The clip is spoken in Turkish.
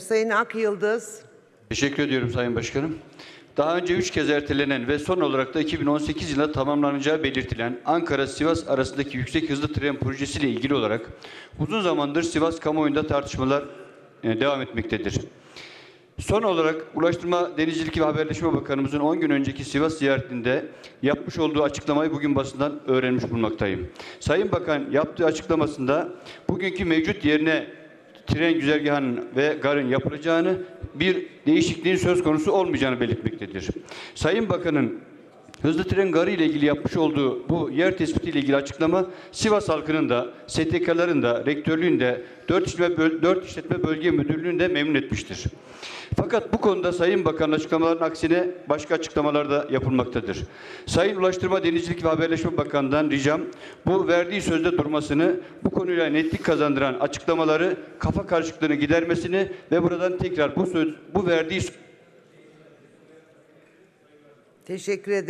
Sayın Ak Yıldız. Teşekkür ediyorum Sayın Başkanım. Daha önce üç kez ertelenen ve son olarak da 2018 yılında tamamlanacağı belirtilen Ankara-Sivas arasındaki yüksek hızlı tren projesiyle ilgili olarak uzun zamandır Sivas kamuoyunda tartışmalar e, devam etmektedir. Son olarak Ulaştırma, Denizcilik ve Haberleşme Bakanımızın 10 gün önceki Sivas ziyaretinde yapmış olduğu açıklamayı bugün basından öğrenmiş bulunmaktayım. Sayın Bakan yaptığı açıklamasında bugünkü mevcut yerine tren güzergahının ve garın yapılacağını, bir değişikliğin söz konusu olmayacağını belirtmektedir. Sayın Bakan'ın Hızlı tren garı ile ilgili yapmış olduğu bu yer tespiti ile ilgili açıklama Sivas halkının da, STK'ların da, rektörlüğün de, 4 işletme, böl 4 işletme bölge müdürlüğünü de memnun etmiştir. Fakat bu konuda Sayın Bakan'ın açıklamalarının aksine başka açıklamalar da yapılmaktadır. Sayın Ulaştırma, Denizcilik ve Haberleşme Bakanı'ndan ricam bu verdiği sözde durmasını, bu konuyla netlik kazandıran açıklamaları kafa karışıklığını gidermesini ve buradan tekrar bu söz, bu verdiği Teşekkür ederim.